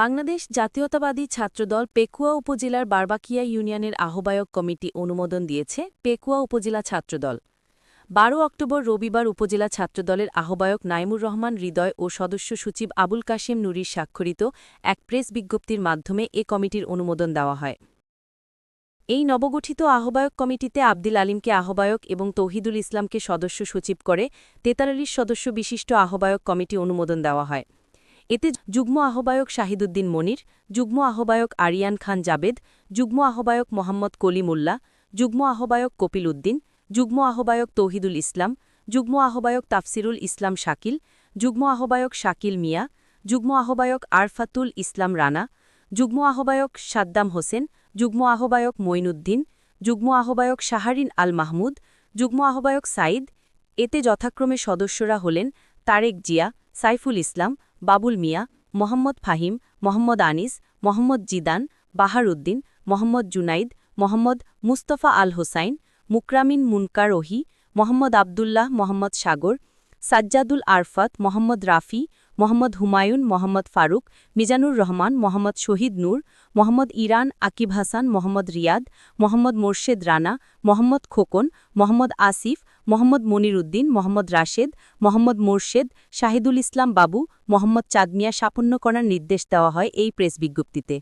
বাংলাদেশ জাতীয়তাবাদী ছাত্রদল পেকুয়া উপজেলার বারবাকিয়া ইউনিয়নের আহ্বায়ক কমিটি অনুমোদন দিয়েছে পেকুয়া উপজেলা ছাত্রদল। বারো অক্টোবর রবিবার উপজেলা ছাত্রদলের আহ্বায়ক নাইমুর রহমান হৃদয় ও সদস্য সচিব আবুল কাশেম নুরির স্বাক্ষরিত এক প্রেস বিজ্ঞপ্তির মাধ্যমে এ কমিটির অনুমোদন দেওয়া হয়। এই নবগঠিত আহ্বায়ক কমিটিতে আবদিল আলিমকে আহ্বায়ক এবং তৌহিদুল ইসলামকে সদস্য সচিব করে তেতাল্লিশ সদস্য বিশিষ্ট আহ্বায়ক কমিটি অনুমোদন দেওয়া হয়। এতে যুগ্ম আহ্বায়ক শাহিদুদ্দিন মনির যুগ্ম আহ্বায়ক আরিয়ান খান জাবেদ যুগ্ম আহ্বায়ক মোহাম্মদ কলিমুল্লা যুগ্ম আহ্বায়ক কপিল উদ্দিন যুগ্ম আহ্বায়ক তৌহিদুল ইসলাম যুগ্ম আহ্বায়ক তাফসিরুল ইসলাম শাকিল যুগ্ম আহ্বায়ক শাকিল মিয়া যুগ্ম আহ্বায়ক আরফাতুল ইসলাম রানা যুগ্ম আহ্বায়ক সাদ্দাম হোসেন যুগ্ম আহ্বায়ক মঈনুদ্দিন যুগ্ম আহ্বায়ক শাহারিন আল মাহমুদ যুগ্ম আহ্বায়ক সাইদ এতে যথাক্রমে সদস্যরা হলেন তারেক জিয়া সাইফুল ইসলাম বাবুল মিয়া, মোহাম্মদ ফাহিম, মোহাম্মদ আনিস, মোহাম্মদ জিদান, বাহার উদ্দিন, মোহাম্মদ জুনাইদ, মোহাম্মদ মুস্তফা আল হোসাইন, মুকরামিন মুনকার ওহি মোহাম্মদ আবদুল্লাহ মোহাম্মদ সাগর, সাজ্জাদুল আরফাত মোহাম্মদ রাফি, মোহাম্মদ হুমায়ুন মোহাম্মদ ফারুক, মিজানুর রহমান মোহাম্মদ শহীদ নূর, মোহাম্মদ ইরান আকিব হাসান মোহাম্মদ রিয়াদ, মোহাম্মদ মোর্শেদ রানা, মোহাম্মদ খোকন, মোহাম্মদ আসিফ মোহাম্মদ মনির উদ্দিন মোহাম্মদ রাশেদ, মোহাম্মদ মোর্শেদ, শাহিদুল ইসলাম বাবু, মোহাম্মদ চাঁদমিয়া সাপন্ন করার নির্দেশ দেওয়া হয় এই প্রেস বিজ্ঞপ্তিতে।